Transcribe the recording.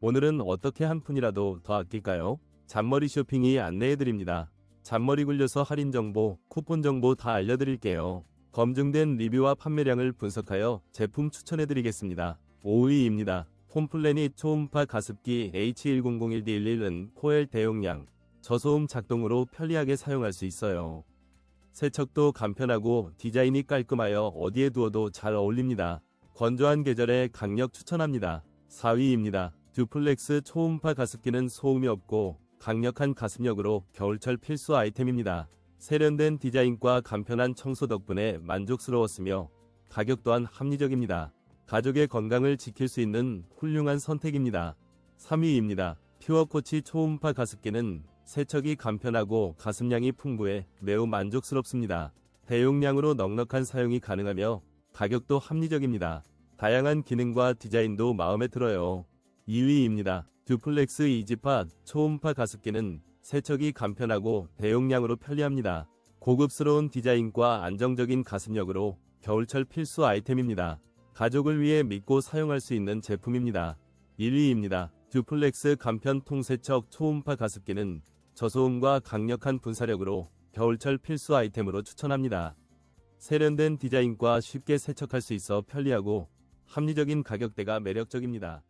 오늘은 어떻게 한 푼이라도 더 아낄까요? 잔머리 쇼핑이 안내해드립니다. 잔머리 굴려서 할인 정보, 쿠폰 정보 다 알려드릴게요. 검증된 리뷰와 판매량을 분석하여 제품 추천해드리겠습니다. 5위입니다. 홈플래닛 초음파 가습기 H1001D11은 포엘 대용량, 저소음 작동으로 편리하게 사용할 수 있어요. 세척도 간편하고 디자인이 깔끔하여 어디에 두어도 잘 어울립니다. 건조한 계절에 강력 추천합니다. 4위입니다. 듀플렉스 초음파 가습기는 소음이 없고 강력한 가습력으로 겨울철 필수 아이템입니다. 세련된 디자인과 간편한 청소 덕분에 만족스러웠으며 가격 또한 합리적입니다. 가족의 건강을 지킬 수 있는 훌륭한 선택입니다. 3위입니다. 퓨어코치 초음파 가습기는 세척이 간편하고 가습량이 풍부해 매우 만족스럽습니다. 대용량으로 넉넉한 사용이 가능하며 가격도 합리적입니다. 다양한 기능과 디자인도 마음에 들어요. 2위입니다. 듀플렉스 이지팟 초음파 가습기는 세척이 간편하고 대용량으로 편리합니다. 고급스러운 디자인과 안정적인 가습력으로 겨울철 필수 아이템입니다. 가족을 위해 믿고 사용할 수 있는 제품입니다. 1위입니다. 듀플렉스 간편 통세척 초음파 가습기는 저소음과 강력한 분사력으로 겨울철 필수 아이템으로 추천합니다. 세련된 디자인과 쉽게 세척할 수 있어 편리하고 합리적인 가격대가 매력적입니다.